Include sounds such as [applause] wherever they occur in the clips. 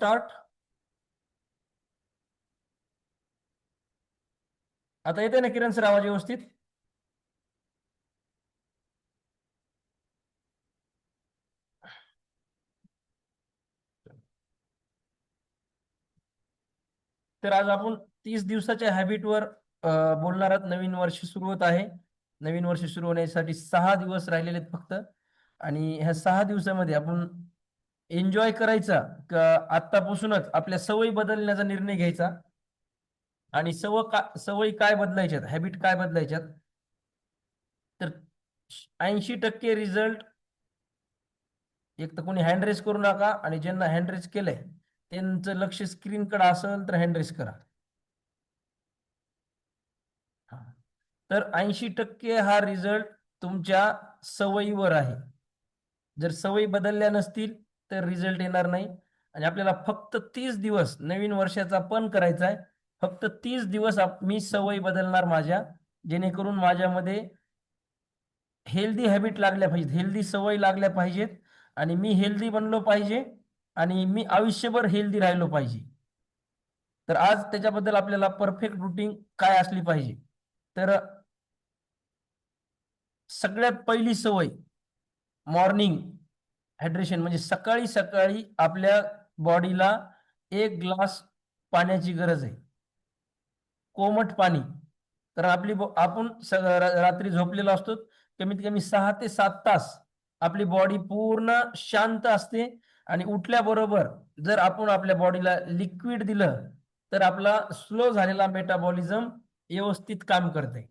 Start आता येते ना किरण सर आवाज व्यवस्थित? तर आज आपण तीस दिवसाच्या हॅबिटवर बोलणार आहोत. नवीन वर्ष सुरू होत आहे. नवीन वर्ष सुरू होण्यासाठी सहा दिवस राहिलेले आहेत फक्त. आणि ह्या सहा दिवसामध्ये आपण एन्जॉय करायचा का आत्तापासूनच आपल्या सवयी बदलण्याचा निर्णय घ्यायचा. आणि सव का सवयी काय बदलायच्यात हॅबिट काय बदलायच्यात तर ऐंशी टक्के रिझल्ट एक तर कोणी हँड रेस करू नका आणि ज्यांना हँड रेस केलंय त्यांचं लक्ष स्क्रीनकडे असेल तर हँड रेस करा. तर ऐंशी टक्के हा रिझल्ट तुमच्या सवयीवर आहे. जर सवयी बदलल्या नसतील तर रिझल्ट येणार नाही. आणि आपल्याला फक्त तीस दिवस नवीन वर्षाचा पण करायचा आहे. फक्त तीस दिवस मी सवयी बदलणार माझ्या. जेणेकरून माझ्यामध्ये हेल्दी हॅबिट लागल्या पाहिजेत. हेल्दी सवय लागल्या पाहिजेत. आणि मी हेल्दी बनलो पाहिजे. आणि मी आयुष्यभर हेल्दी राहिलो पाहिजे. तर आज त्याच्याबद्दल आपल्याला परफेक्ट रुटीन काय असली पाहिजे? तर सगळ्यात पहिली सवय मॉर्निंग हायड्रेशन म्हणजे सकाळी सकाळी आपल्या बॉडीला एक ग्लास पाण्याची गरज आहे. कोमट पाणी. कारण आपली बॉ- आपण रात्री झोपलेलो असतो कमीत कमी सहा ते सात तास आपली बॉडी पूर्ण शांत असते आणि उठल्याबरोबर जर आपण आपल्या बॉडीला लिक्विड दिलं तर आपला स्लो झालेला मेटाबॉलिझम व्यवस्थित काम करते.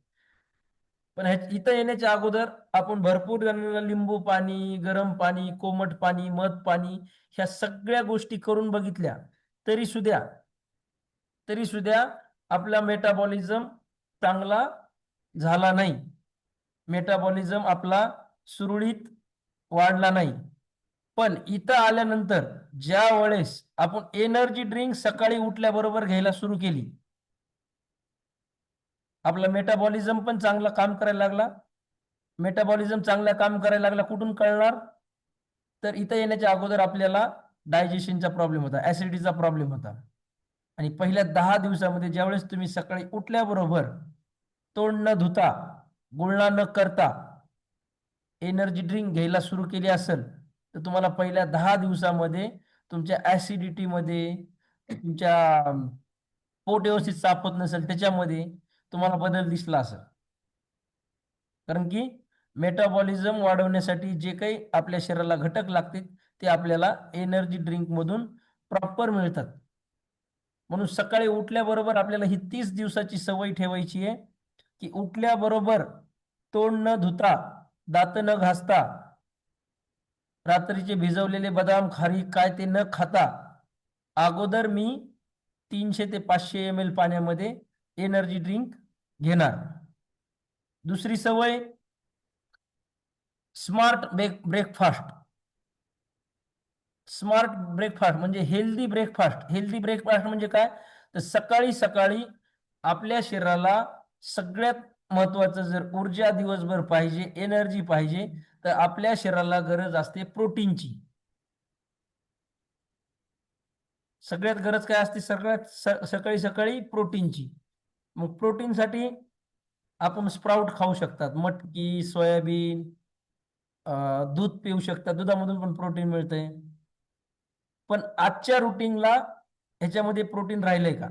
पण ह्या इथं येण्याच्या अगोदर आपण भरपूर जणांना लिंबू पाणी गरम पाणी कोमट पाणी मध पाणी ह्या सगळ्या गोष्टी करून बघितल्या. तरी सुद्धा तरी सुद्धा आपला मेटाबॉलिझम चांगला झाला नाही. मेटाबॉलिझम आपला सुरळीत वाढला नाही. पण इथं आल्यानंतर ज्या वेळेस आपण एनर्जी ड्रिंक सकाळी उठल्याबरोबर घ्यायला सुरू केली आपला मेटाबॉलिझम पण चांगला काम करायला लागला. मेटाबॉलिझम चांगला काम करायला लागला कुठून कळणार? तर इथं येण्याच्या अगोदर आपल्याला डायजेशनचा प्रॉब्लेम होता ऍसिडिटीचा प्रॉब्लेम होता. आणि पहिल्या दहा दिवसामध्ये ज्यावेळेस तुम्ही सकाळी उठल्याबरोबर तोंड न धुता गुळणा न करता एनर्जी ड्रिंक घ्यायला सुरू केली असेल तर तुम्हाला पहिल्या दहा दिवसामध्ये तुमच्या ऍसिडिटीमध्ये तुमच्या पोट व्यवस्थित सापत नसेल त्याच्यामध्ये तुम्हाला बदल दिसला असेल. कारण की मेटाबॉलिझम वाढवण्यासाठी जे काही आपल्या शरीराला घटक लागतील ते आपल्याला एनर्जी ड्रिंक मधून प्रॉपर मिळतात. म्हणून सकाळी उठल्याबरोबर आपल्याला ही तीस दिवसाची सवय ठेवायची आहे की उठल्याबरोबर तोंड न धुता दात न घासता रात्रीचे भिजवलेले बदाम खारी काय ते न खाता अगोदर मी तीनशे ते पाचशे एम एल पाण्यामध्ये एनर्जी ड्रिंक घेणार. दुसरी सवय smart break breakfast smart breakfast म्हणजे हेल्दी ब्रेकफास्ट हेल्दी ब्रेकफास्ट म्हणजे काय? तर सकाळी सकाळी आपल्या शरीराला सगळ्यात महत्वाचं जर ऊर्जा दिवसभर पाहिजे एनर्जी पाहिजे तर आपल्या शरीराला गरज असते प्रोटीनची. सगळ्यात गरज काय असते? सगळ्यात सकाळी सकाळी प्रोटीनची. मग प्रोटीनसाठी आपण स्प्राउट खाऊ शकतात. मटकी सोयाबीन दूध पिऊ शकतात. दुधामधून पण प्रोटीन मिळते. पण आजच्या रुटीनला ह्याच्यामध्ये प्रोटीन राहिलंय का?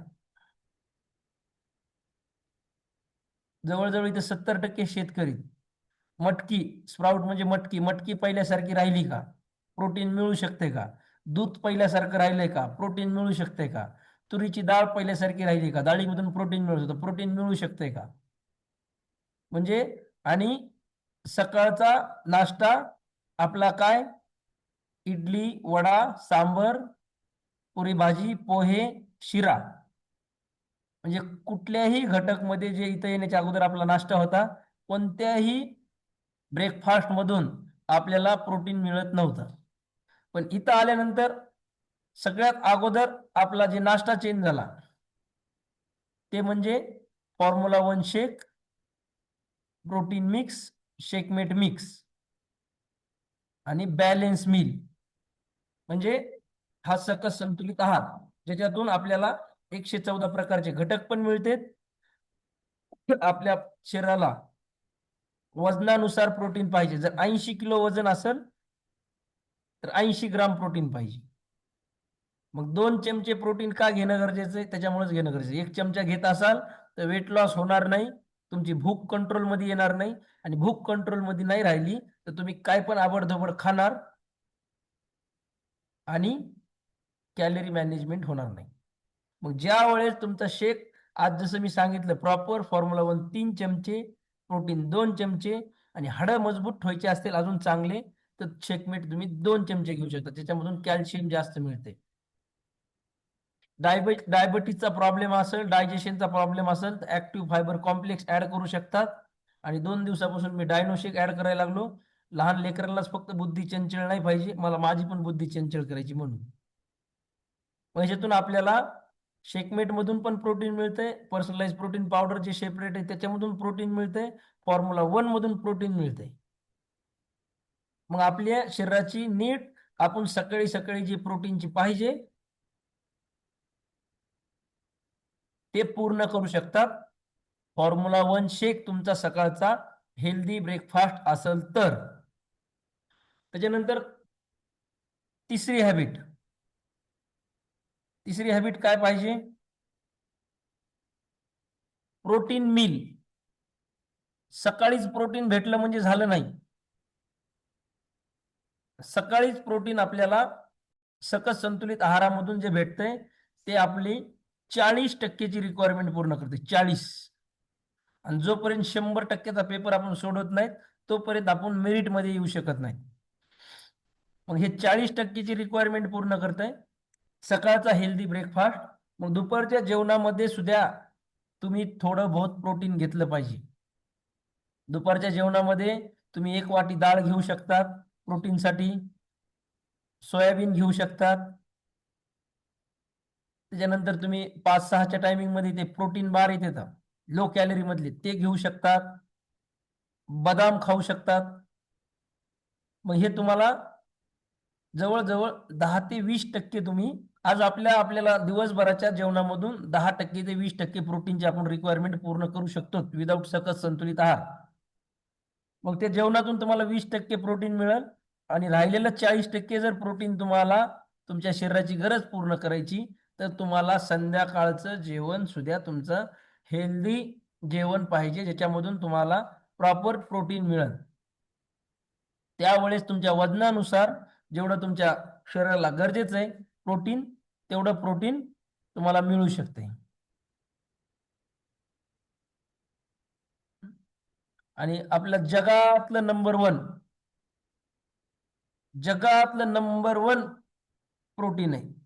जवळजवळ इथे सत्तर टक्के शेतकरी मटकी स्प्राउट म्हणजे मटकी. मटकी पहिल्यासारखी राहिली का? प्रोटीन मिळू शकते का? दूध पहिल्यासारखं राहिलंय का? प्रोटीन मिळू शकते का? तुरीची डाळ पहिल्यासारखी राहिली का? डाळीमधून प्रोटीन मिळत होतं प्रोटीन मिळू शकते का? म्हणजे आणि सकाळचा नाश्ता आपला काय? इडली वडा सांबर पुरी भाजी पोहे शिरा. म्हणजे कुठल्याही घटकमध्ये जे इथं येण्याच्या अगोदर आपला नाश्ता होता कोणत्याही ब्रेकफास्ट मधून आपल्याला प्रोटीन मिळत नव्हतं. पण इथं आल्यानंतर सगळ्यात अगोदर आपला जे नाश्ता चेंज झाला ते म्हणजे formula one shake protein mix Shakemate mix आणि बॅलेन्स मील म्हणजे हा सकस संतुलित आहार ज्याच्यातून आपल्याला एकशे चौदा प्रकारचे घटक पण मिळते. आपल्या शरीराला वजनानुसार प्रोटीन पाहिजे. जर ऐंशी किलो वजन असेल तर ऐंशी ग्राम प्रोटीन पाहिजे. मग दोन चमचे प्रोटीन का घेणं गरजेचं आहे? त्याच्यामुळेच घेणं गरजेचं आहे. एक चमचा घेत असाल तर वेट लॉस होणार नाही तुमची भूक कंट्रोलमध्ये येणार नाही आणि भूक कंट्रोलमध्ये नाही राहिली तर तुम्ही काय पण आबडधबड खाणार आणि कॅलरी मॅनेजमेंट होणार नाही. मग ज्या वेळेस तुमचा शेक आज जसं मी सांगितलं प्रॉपर फॉर्म्युला वन तीन चमचे प्रोटीन दोन चमचे आणि हाडं मजबूत ठेवायचे असतील अजून चांगले तर शेकमेट तुम्ही दोन चमचे घेऊ शकता. त्याच्यामधून कॅल्शियम जास्त मिळते. डायबे डायबिटीसचा प्रॉब्लेम असेल डायजेशनचा प्रॉब्लेम असेल तर ऍक्टिव्ह फायबर कॉम्प्लेक्स ऍड करू शकतात. आणि दोन दिवसापासून मी डायनोशिक ऍड करायला लागलो. लहान लेकरांनाच फक्त बुद्धी चंचल नाही पाहिजे. मला माझी पण बुद्धी चंचल करायची म्हणून. पैशातून आपल्याला शेकमेट मधून पण प्रोटीन मिळते. पर्सनलाइज प्रोटीन पावडर जे सेपरेट आहे त्याच्यामधून प्रोटीन मिळते. फॉर्म्युला वन मधून प्रोटीन मिळते. मग आपल्या शरीराची नीट आपण सकाळी सकाळी जी प्रोटीनची पाहिजे ते पूर्ण करू शकतात. फॉर्म्युला वन शेक तुमचा सकाळचा हेल्दी ब्रेकफास्ट असेल तर. त्याच्यानंतर तिसरी हॅबिट तिसरी हॅबिट काय पाहिजे? Protein meal. सकाळीच प्रोटीन भेटलं म्हणजे झालं नाही. सकाळीच प्रोटीन आपल्याला सकस संतुलित आहारामधून जे भेटतंय ते आपली चाळीस टक्केची रिक्वायरमेंट पूर्ण करते. चाळीस. आणि जोपर्यंत शंभर टक्क्याचा पेपर आपण सोडवत नाहीत तोपर्यंत आपण मेरिटमध्ये येऊ शकत नाही मग हे चाळीस टक्केची रिक्वायरमेंट पूर्ण करतंय. सकाळचा हेल्दी ब्रेकफास्ट मग दुपारच्या जेवणामध्ये सुद्धा तुम्ही थोडं बहुत प्रोटीन घेतलं पाहिजे. दुपारच्या जेवणामध्ये तुम्ही एक वाटी डाळ घेऊ शकतात प्रोटीनसाठी सोयाबीन घेऊ शकतात. त्याच्यानंतर तुम्ही पाच सहाच्या टायमिंगमध्ये ते प्रोटीन बार येते लो कॅलरी मधले ते घेऊ शकतात. बदाम खाऊ शकतात. मग हे तुम्हाला जवळजवळ दहा ते वीस टक्के तुम्ही आज आपल्या आपल्याला दिवसभराच्या जेवणामधून दहा टक्के ते वीस टक्के प्रोटीनची आपण रिक्वायरमेंट पूर्ण करू शकतो विदाऊट सकस संतुलित आहार. मग त्या जेवणातून तुम्हाला वीस टक्के प्रोटीन मिळेल आणि राहिलेलं चाळीस टक्के जर प्रोटीन तुम्हाला तुमच्या शरीराची गरज पूर्ण करायची तर तुम्हाला संध्याकाळचं जेवण सुद्धा तुमचं हेल्दी जेवण पाहिजे ज्याच्यामधून तुम्हाला प्रॉपर प्रोटीन मिळेल. त्यावेळेस तुमच्या वजनानुसार जेवढं तुमच्या शरीराला गरजेचं आहे प्रोटीन तेवढं प्रोटीन तुम्हाला मिळू शकते. आणि आपल्या जगातलं नंबर वन जगातलं नंबर वन प्रोटीन आहे.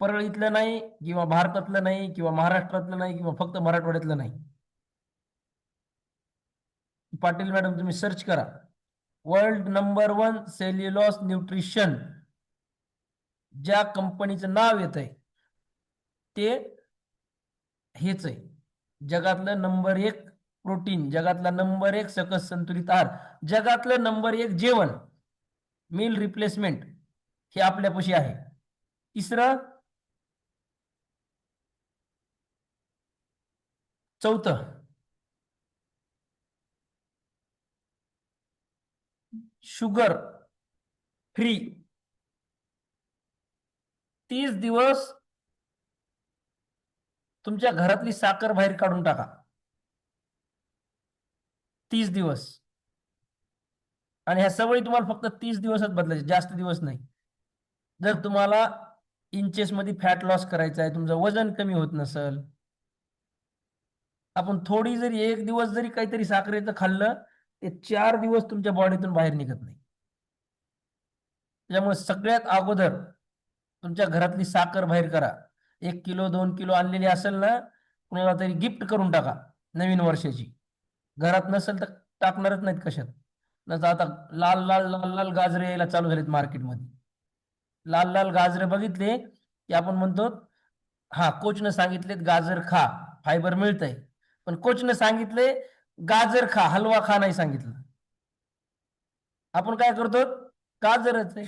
परळीतलं नाही किंवा भारतातलं नाही किंवा महाराष्ट्रातलं नाही किंवा फक्त मराठवाड्यातलं नाही. पाटील मॅडम तुम्ही सर्च करा. World number one cellular nutrition ज्या कंपनीचं नाव येत आहे ते हेच आहे. जगातलं नंबर एक प्रोटीन जगातला नंबर एक सकस संतुलित आहार जगातलं नंबर एक जेवण मील रिप्लेसमेंट हे आपल्यापाशी आहे. तिसरं चौथं. शुगर फ्री तीस दिवस तुमच्या घरातली साखर बाहेर काढून टाका. तीस दिवस. आणि ह्या सवयी तुम्हाला फक्त तीस दिवसात बदलायचे जास्त दिवस नाही. जर तुम्हाला इंचेसमध्ये फॅट लॉस करायचा आहे तुमचं वजन कमी होत नसेल आपण थोडी जरी एक दिवस जरी काहीतरी साखरेचं खाल्लं ते चार दिवस तुमच्या बॉडीतून बाहेर निघत नाही. त्याच्यामुळे सगळ्यात अगोदर तुमच्या घरातली साखर बाहेर करा. एक किलो दोन किलो आणलेली असेल ना कुणाला तरी गिफ्ट करून टाका नवीन वर्षाची. घरात नसेल तर टाकणारच नाहीत कशात. नसतं आता लाल लाल लाल लाल गाजरे यायला चालू झालेत मार्केटमध्ये लाल लाल गाजरे बघितले की आपण म्हणतो हा कोचनं सांगितलेत गाजर खा फायबर मिळतंय. पण कोचनं सांगितले गाजर खा हलवा खा नाही सांगितलं. आपण काय करतो? गाजरच आहे.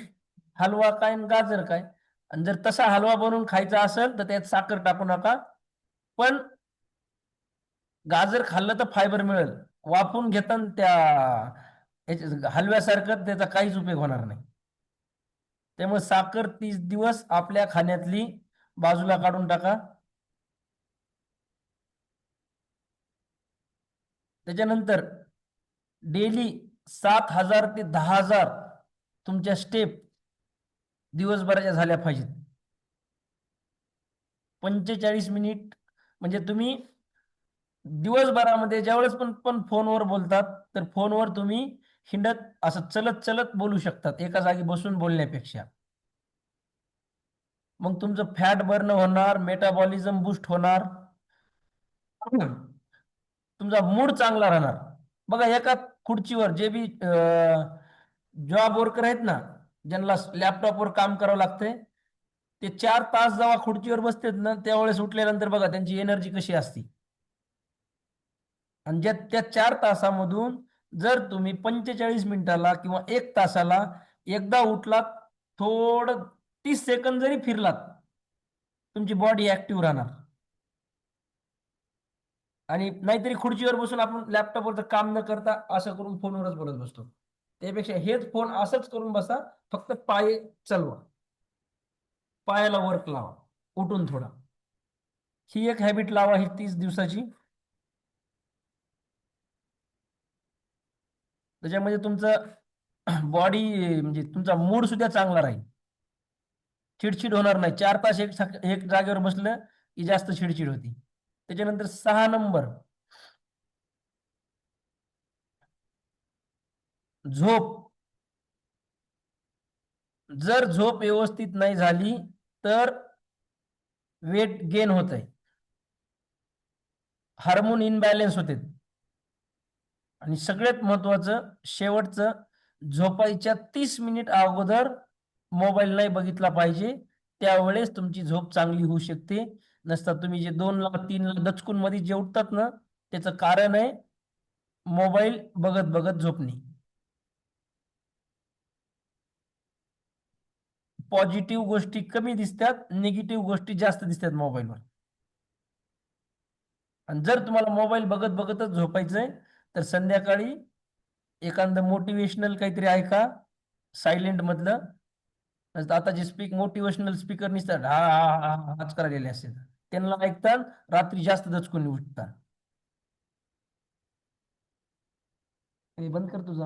हलवा काय गाजर काय? आणि जर तसा हलवा बनवून खायचा असेल तर त्यात साखर टाकू नका. पण गाजर खाल्लं तर फायबर मिळेल. वापरून घेताना त्या हलव्यासारखं त्याचा काहीच उपयोग होणार नाही. त्यामुळे साखर तीस दिवस आपल्या खाण्यातली बाजूला काढून टाका. त्याच्यानंतर डेली सात हजार ते दहा हजार तुमच्या स्टेप दिवसभराच्या झाल्या पाहिजेत. पंचेचाळीस मिनिट म्हणजे तुम्ही दिवसभरामध्ये ज्यावेळेस पण पण फोनवर बोलतात तर फोनवर तुम्ही हिंडत असं चलत चलत बोलू शकतात एका जागी बसून बोलण्यापेक्षा. मग तुमचं फॅट बर्न होणार मेटाबॉलिझम बूस्ट होणार. तुमचा मूड चांगला राहणार. बघा एका खुर्चीवर जे बी जॉब वर्कर आहेत ना ज्यांना लॅपटॉपवर काम करावं लागतंय ते चार तास जेव्हा खुर्चीवर बसतात ना त्यावेळेस उठल्यानंतर बघा त्यांची एनर्जी कशी असते. आणि ज्या त्या चार तासामधून जर तुम्ही पंचेचाळीस मिनिटाला किंवा एक तासाला एकदा उठलात थोडं तीस सेकंद जरी फिरलात तुमची बॉडी ऍक्टिव्ह राहणार. आणि नाहीतरी खुर्चीवर बसून आपण लॅपटॉपवरचं काम न करता असं करून फोनवरच बोलत बसतो. त्यापेक्षा हेच फोन असंच करून बसा फक्त पाय चालवा. पायाला वर्क लावा उठून थोडा. ही एक हॅबिट लावा ही तीस दिवसाची. त्याच्यामध्ये तुमचं बॉडी म्हणजे तुमचा मूड सुद्धा चांगला राहील. चिडचिड होणार नाही. चार तास एक एक जागेवर बसलं की जास्त चिडचिड होती. त्याच्यानंतर सहा नंबर. झोप. जर झोप व्यवस्थित नाही झाली तर वेट गेन होत आहे हार्मोन इनबॅलेन्स होते. आणि सगळ्यात महत्वाचं शेवटचं झोपायच्या तीस मिनिट अगोदर मोबाईल नाही बघितला पाहिजे त्यावेळेस तुमची झोप चांगली होऊ शकते. नसतात तुम्ही जे दोन लाख तीन लाख दचकून मध्ये जे उठतात ना त्याचं कारण आहे मोबाईल बघत बघत झोपणे. पॉझिटिव्ह गोष्टी कमी दिसतात निगेटिव्ह गोष्टी जास्त दिसतात मोबाईलवर. आणि जर तुम्हाला मोबाईल बघत बघतच झोपायचंय तर संध्याकाळी एखादं मोटिवेशनल काहीतरी ऐका सायलेंट मधलं. आता जे स्पीक मोटिवेशनल स्पीकर निसतात हा हा हा हा हाच करायला असेल. त्यांना ऐकतात रात्री जास्त दचकून उठतात. बंद कर तुझा.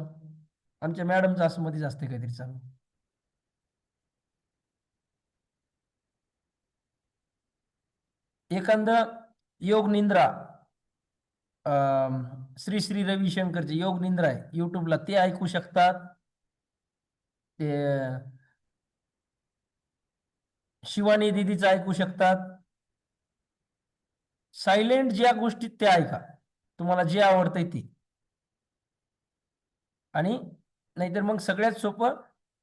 आमच्या मॅडमचं असं मध्येच असते काहीतरी चालू. एखादं योग निंद्रा अं, श्री श्री रविशंकरचे योग निंद्रा आहे. युट्यूबला ते ऐकू शकतात. ते शिवानी दिदीचं ऐकू शकतात. सायलेंट ज्या गोष्टीत त्या ऐका. तुम्हाला जे आवडतंय ते. आणि नाहीतर मग सगळ्यात सोपं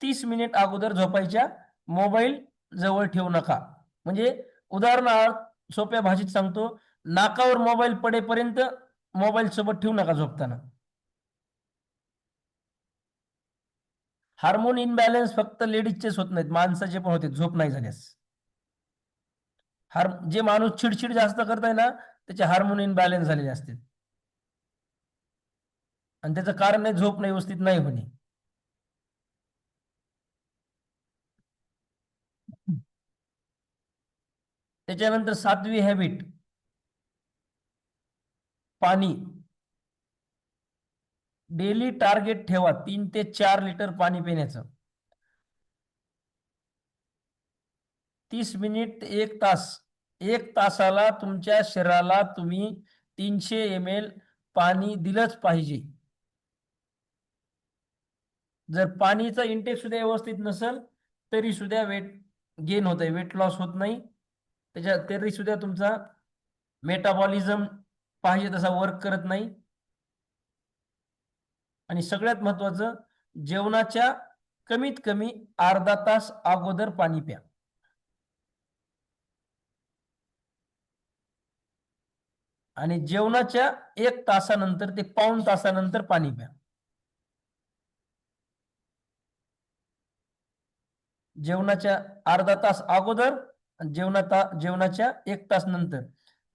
तीस मिनिट अगोदर झोपायच्या. मोबाईल जवळ ठेवू नका. म्हणजे उदाहरणार्थ सोप्या भाषेत सांगतो नाकावर मोबाईल पडेपर्यंत मोबाईल सोबत ठेवू नका झोपताना. हार्मोन इनबॅलन्स फक्त लेडीजचेच होत नाहीत माणसाचे पण होते झोप नाही झाल्यास. हार जे माणूस चिडचिड जास्त करताय ना त्याचे हार्मोन इनबॅलन्स झालेले असते आणि त्याचं कारण आहे झोप नाही व्यवस्थित नाही होणे. त्याच्यानंतर सातवी हॅबिट पाणी. डेली टार्गेट ठेवा तीन ते चार लिटर पाणी पिण्याचं. तीस मिनिट एक तास. एक तासाला तुमच्या शरीराला तुम्ही तीनशे एम एल पाणी दिलंच पाहिजे. जर पाणीचा इंटेक सुद्धा व्यवस्थित नसेल तरी सुद्धा वेट गेन होत आहे वेट लॉस होत नाही. त्याच्या तरी सुद्धा तुमचा मेटाबॉलिझम पाहिजे तसा वर्क करत नाही. आणि सगळ्यात महत्वाचं जेवणाच्या कमीत कमी अर्धा तास अगोदर पाणी प्या. आणि जेवणाच्या एक तासानंतर ते पाऊण तासानंतर पाणी प्या. जेवणाच्या अर्धा तास अगोदर आणि जेवणाच्या एक तास नंतर.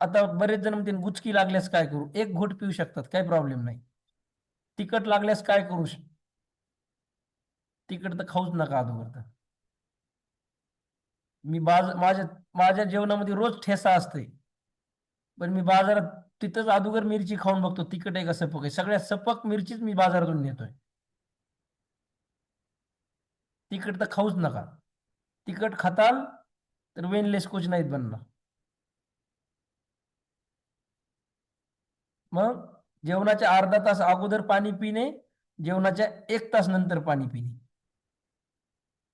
आता बरेच जण म्हणतील गुचकी लागल्यास काय करू? एक घोट पिऊ शकतात काही प्रॉब्लेम नाही. तिखट लागल्यास काय करू श- तिखट तर खाऊच नका अगोदर तर. मी बाज माझ्या माझ्या जेवणामध्ये रोज ठेसा असते पण मी बाजारात तिथंच अगोदर मिरची खाऊन बघतो तिखट आहे का सपक आहे. सगळ्या सपक मिरचीच मी बाजारातून नेतोय. तिखट तर खाऊच नका. तिखट खाताल तर वेनलेस कोच नाहीत बनणार. मग जेवणाच्या अर्धा तास अगोदर पाणी पिणे जेवणाच्या एक तास नंतर पाणी पिणे.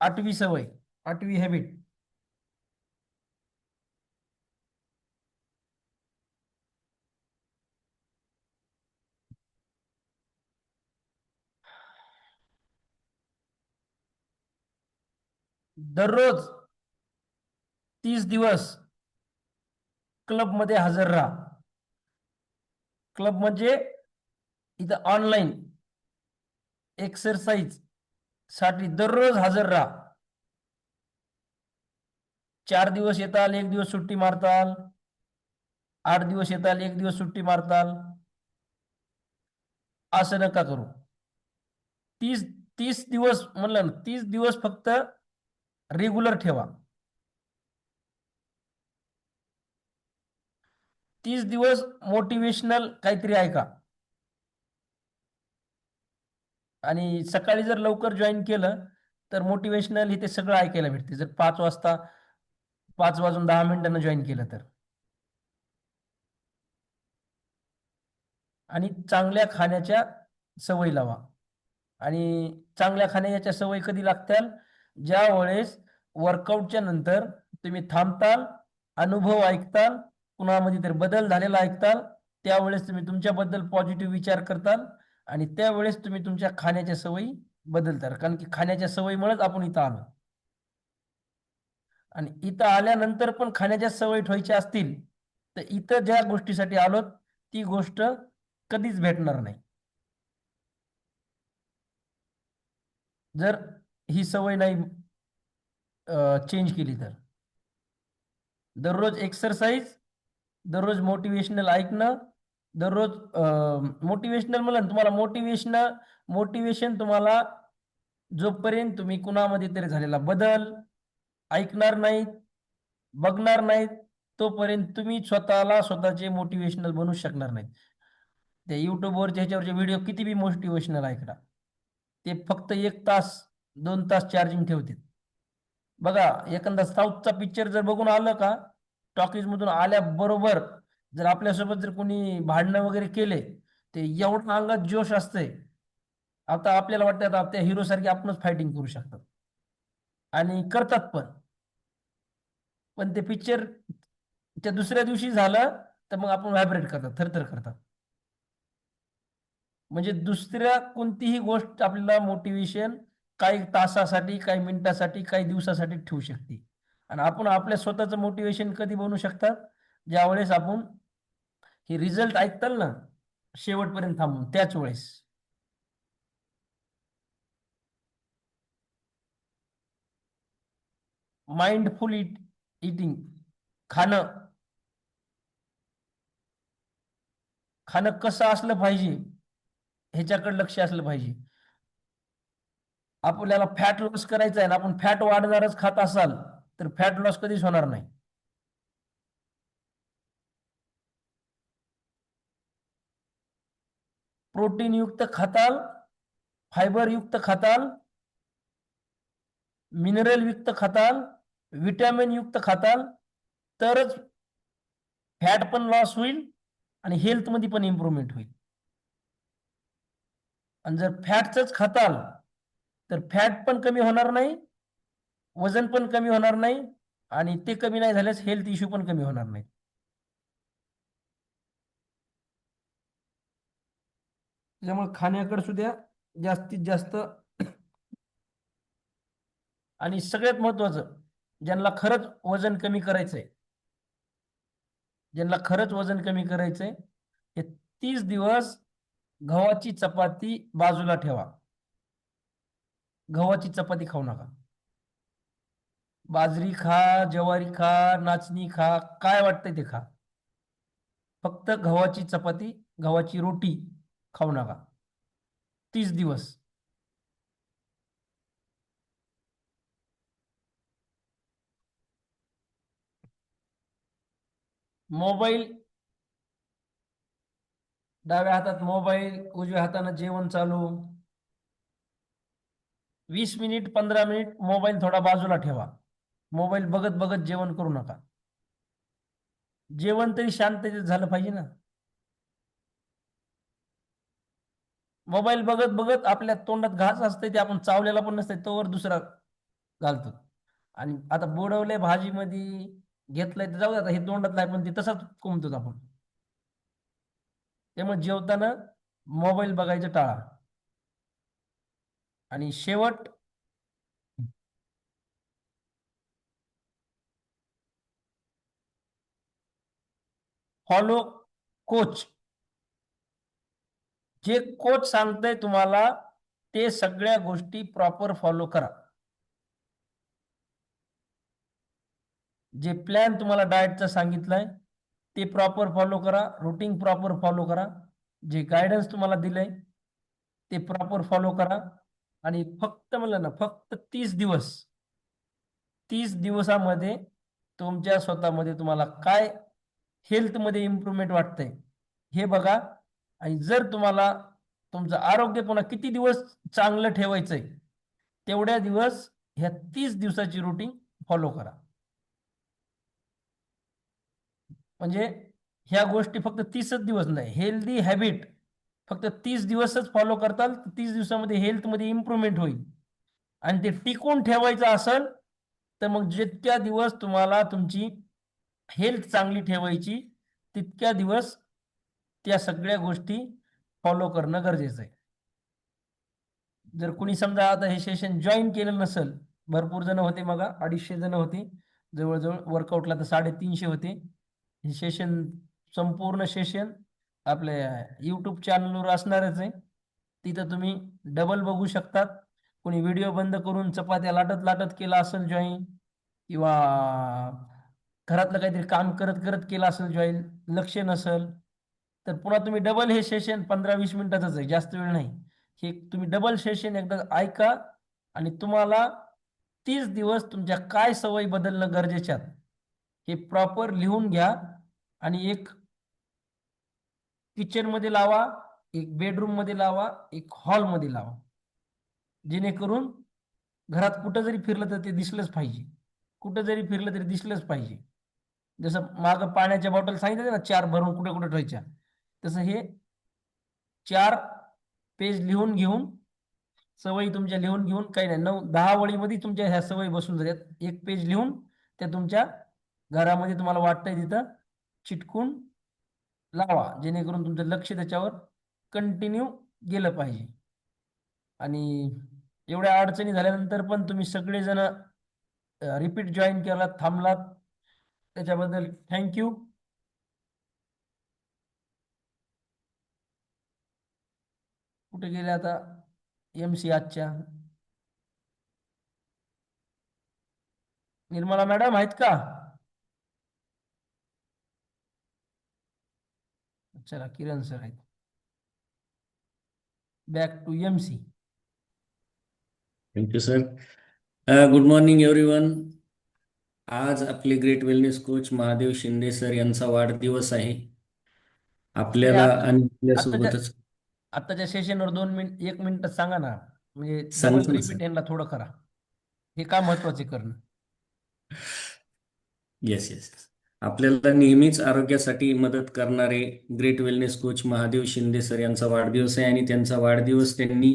आठवी सवय आठवी हॅबिट दररोज तीस दिवस क्लबमध्ये हजर राहा. क्लब म्हणजे इथं ऑनलाईन एक्सरसाइजसाठी दररोज हजर राहा. चार दिवस येताल एक दिवस सुट्टी मारताल. आठ दिवस येताल एक दिवस सुट्टी मारताल. असं नका करू. तीस तीस दिवस म्हणलं ना तीस दिवस फक्त रेग्युलर ठेवा. तीस दिवस मोटिवेशनल काहीतरी ऐका. आणि सकाळी जर लवकर जॉईन केलं तर मोटिवेशनल हे ते सगळं ऐकायला भेटते. जर पाच वाजता पाच वाजून दहा मिनिटांना जॉईन केलं तर. आणि चांगल्या खाण्याच्या सवय लावा. आणि चांगल्या खाण्याच्या सवय कधी लागतील ज्या वेळेस वर्कआउटच्या नंतर तुम्ही थांबताल अनुभव ऐकताल कुणामध्ये तर बदल झालेला ऐकताल त्यावेळेस तुम्ही तुमच्याबद्दल पॉझिटिव्ह विचार करताल आणि त्यावेळेस तुम्ही तुमच्या खाण्याच्या सवयी बदलतात कारण की खाण्याच्या सवयीमुळेच आपण इथं आलो. आणि इथं आल्यानंतर पण खाण्याच्या सवयी ठेवायच्या असतील तर इथं ज्या गोष्टीसाठी आलोत ती गोष्ट कधीच भेटणार नाही. जर ही सवय नाही चेंज केली तर. दररोज एक्सरसाइज दररोज मोटिवेशनल ऐकणं दररोज मोटिवेशनल मला तुम्हाला मोटिवेशन मोटिवेशन तुम्हाला जोपर्यंत तुम्ही कुणामध्ये तरी झालेला बदल ऐकणार नाहीत बघणार नाहीत तोपर्यंत तुम्ही स्वतःला स्वतःचे मोटिवेशनल बनवू शकणार नाहीत. ते युट्यूबवरचे ह्याच्यावरचे व्हिडिओ किती बी मोटिवेशनल ऐकणार ते फक्त एक तास दोन तास चार्जिंग ठेवतील. बघा एखादा साऊथचा पिक्चर जर बघून आलं का टॉकीज मधून आल्याबरोबर जर आपल्यासोबत जर कोणी भांडणं वगैरे केले ते एवढं अंगात जोश असते आता आपल्याला वाटतं आता त्या हिरो सारखी आपणच फायटिंग करू शकतात. आणि करतात पण. पण ते पिक्चर त्या दुसऱ्या दिवशी झालं तर मग आपण व्हायब्रेट करतात थरथर करतात. म्हणजे दुसऱ्या कोणतीही गोष्ट आपल्याला मोटिवेशन काही तासासाठी काही मिनिटासाठी काही दिवसासाठी ठेवू शकते. आणि आपण आपल्या स्वतःचं मोटिवेशन कधी बनवू शकतात ज्यावेळेस आपण हे रिझल्ट ऐकताल ना शेवटपर्यंत थांबून त्याच वेळेस. माइंडफुल इट इटिंग खाणं. खाणं कसं असलं पाहिजे ह्याच्याकडे लक्ष असलं पाहिजे. आपल्याला फॅट लॉस करायचा आहे ना आपण फॅट वाढणारच खात असाल तर फॅट लॉस कधीच होणार नाही. प्रोटीन युक्त खाताल फायबर युक्त खाताल मिनरल युक्त खाताल विटॅमिन युक्त खाताल तरच फॅट पण लॉस होईल आणि हेल्थमध्ये पण इम्प्रूव्हमेंट होईल. आणि जर फॅटच खाताल तर फॅट पण कमी होणार नाही वजन पण कमी होणार नाही आणि ते कमी नाही झाल्यास हेल्थ इश्यू पण कमी होणार नाही. त्यामुळे खाण्याकडे सुद्धा जास्तीत जास्त [clears throat] आणि सगळ्यात महत्वाचं ज्यांना खरंच वजन कमी करायचंय ज्यांना खरंच वजन कमी करायचंय हे तीस दिवस गव्हाची चपाती बाजूला ठेवा. गव्हाची चपाती खाऊ नका. बाजरी खा ज्वारी खा नाचणी खा काय वाटतंय ते खा. फक्त गव्हाची चपाती गव्हाची रोटी खाऊ नका. तीस दिवस. मोबाईल. डाव्या हातात मोबाईल उजव्या हातानं जेवण चालू. वीस मिनिट पंधरा मिनिट मोबाईल थोडा बाजूला ठेवा. मोबाईल बघत बघत जेवण करू नका. जेवण तरी शांततेत झालं पाहिजे ना. मोबाईल बघत बघत आपल्या तोंडात घास असते ते आपण चावलेला पण नसते तोवर दुसरा घालतो आणि आता बुडवले भाजीमध्ये घेतलंय तर जाऊ दे आता हे तोंडात नाही पण ते तसाच कोंबतो आपण. त्यामुळे जेवताना मोबाईल बघायचं टाळा. आणि शेवट फॉलो कोच जे कोच सांगतय तुम्हाला ते सगळ्या गोष्टी प्रॉपर फॉलो करा. जे प्लॅन तुम्हाला डाएटचा सांगितलंय ते प्रॉपर फॉलो करा. रुटीन प्रॉपर फॉलो करा. जे गायडन्स तुम्हाला दिलंय ते प्रॉपर फॉलो करा. आणि फक्त म्हणलं ना फक्त तीस दिवस तीस दिवसामध्ये तुमच्या स्वतःमध्ये तुम्हाला काय हेल्थमध्ये इम्प्रूव्हमेंट वाटतंय हे बघा. आणि जर तुम्हाला तुमचं आरोग्य पुन्हा किती दिवस चांगलं ठेवायचंय तेवढ्या दिवस ह्या तीस दिवसाची रुटीन फॉलो करा. म्हणजे ह्या गोष्टी फक्त तीसच दिवस नाही हेल्दी हॅबिट फक्त तीस दिवसच फॉलो करताल तर तीस दिवसामध्ये हेल्थमध्ये इम्प्रुव्हमेंट होईल. आणि ते टिकून ठेवायचं असेल तर मग जितक्या दिवस तुम्हाला तुमची हेल्थ चांगली ठेवायची तितक्या दिवस त्या सगळ्या गोष्टी फॉलो करणं गरजेचं आहे. जर कुणी समजा आता हे सेशन जॉईन केलं नसेल भरपूर जण होते मग अडीचशे जण होते जवळजवळ वर्कआउटला तर साडेतीनशे होते. हे सेशन संपूर्ण सेशन आपल्या यूट्यूब चॅनलवर असणारच आहे. तिथं तुम्ही डबल बघू शकतात. कोणी व्हिडिओ बंद करून चपात्या लाटत लाटत केला असेल जॉईन किंवा घरातलं काहीतरी काम करत करत केलं असेल जॉईन लक्ष नसेल तर पुन्हा तुम्ही डबल हे सेशन पंधरा वीस मिनिटाचंच आहे. जास्त वेळ नाही. हे तुम्ही डबल सेशन एकदा ऐका आणि तुम्हाला तीस दिवस तुमच्या काय सवयी बदलणं गरजेच्या हे प्रॉपर लिहून घ्या आणि एक किचनमध्ये लावा एक बेडरूममध्ये लावा एक हॉलमध्ये लावा. जेणेकरून घरात कुठं जरी फिरलं तर ते दिसलंच पाहिजे. कुठं जरी फिरलं तरी दिसलंच पाहिजे. जसं माग पाण्याच्या बॉटल सांगितलं ना चार भरून कुठे कुठे ठेवायच्या. तसं हे चार पेज लिहून घेऊन सवयी तुमच्या लिहून घेऊन काही नाही नऊ दहा वळीमध्ये तुमच्या ह्या सवयी बसून जातात. एक पेज लिहून त्या तुमच्या घरामध्ये तुम्हाला वाटतंय तिथं चिटकून लावा जेणेकरून तुमचं लक्ष त्याच्यावर कंटिन्यू गेलं पाहिजे. आणि एवढ्या अडचणी झाल्यानंतर पण तुम्ही सगळेजण रिपीट जॉईन केला थांबलात. त्याच्याबद्दल थँक्यू कुठे गेले आता? एम सी आजच्या. निर्मला मॅडम आहेत का? चला किरण सर आहेत. Back to M C thank you sir good morning everyone आज आपले great wellness coach Mahadev Shinde sir यांचा वाढदिवस आहे. आपल्याला आणि आपल्यासोबतच आताच्या सेशनवर दोन मिनिट एक मिनिट सांगा ना. म्हणजे सांगतो डबल ना, रिपीट सर. यांना थोडं करा. हे का महत्त्वाचे करणं? येस येस आपल्याला नेहमीच आरोग्यासाठी मदत करणारे great wellness coach Mahadev Shinde sir यांचा वाढदिवस आहे आणि त्यांचा वाढदिवस त्यांनी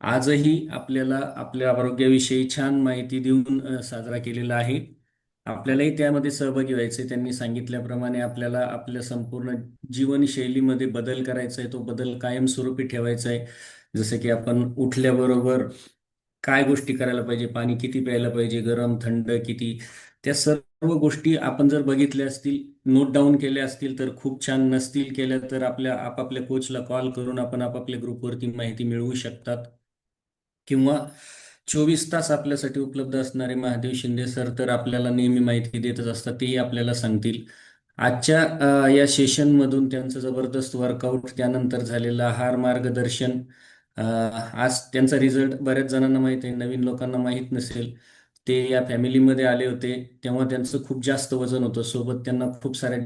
आजही आपल्याला आपल्या आरोग्याविषयी छान माहिती देऊन साजरा केलेला आहे. आपल्यालाही त्यामध्ये सहभागी व्हायचे त्यांनी सांगितल्याप्रमाणे आपल्याला आपल्या संपूर्ण जीवनशैलीमध्ये बदल करायचा आहे तो बदल कायमस्वरूपी ठेवायचा आहे जसं की आपण उठल्याबरोबर काय गोष्टी करायला पाहिजे पाणी किती प्यायला पाहिजे गरम थंड किती त्या सर्व गोष्टी आपण जर बघितल्या असतील नोट डाऊन केल्या असतील तर खूप छान नसतील केल्या तर आपल्या आपापल्या कोचला कॉल करून आपण आपापल्या ग्रुपवरती माहिती मिळवू शकतात. किंवा चोवीस तास आपल्यासाठी उपलब्ध असणारे महादेव शिंदे सर तर आपल्याला नेहमी माहिती देतच असतात तेही आपल्याला सांगतील. आजच्या या सेशनमधून त्यांचं जबरदस्त वर्कआउट त्यानंतर झालेलं आहार मार्गदर्शन आज त्यांचा रिझल्ट बऱ्याच जणांना माहीत आहे नवीन लोकांना माहीत नसेल. ते या फॅमिलीमध्ये आले होते तेव्हा त्यांचं खूप जास्त वजन होतं. सोबत त्यांना खूप साऱ्या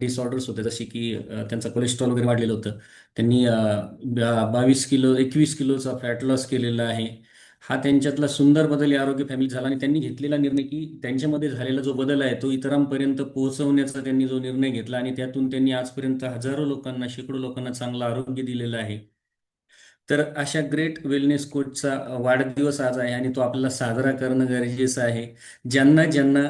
डिसऑर्डर्स होते जसे की त्यांचं कोलेस्ट्रॉल वगैरे वाढलेलं होतं. त्यांनी बावीस किलो एकवीस किलोचा फॅट लॉस केलेला आहे. हा त्यांच्यातला सुंदर बदल या आरोग्य फॅमिली झाला आणि त्यांनी घेतलेला निर्णय की त्यांच्यामध्ये झालेला जो बदल आहे तो इतरांपर्यंत पोहोचवण्याचा त्यांनी जो निर्णय घेतला आणि त्यातून त्यांनी आजपर्यंत हजारो लोकांना शेकडो लोकांना चांगलं आरोग्य दिलेलं आहे. तर अशा ग्रेट वेलनेस कोचचा वाढदिवस आज आहे आणि तो आपल्याला साजरा करणं गरजेचं आहे. ज्यांना ज्यांना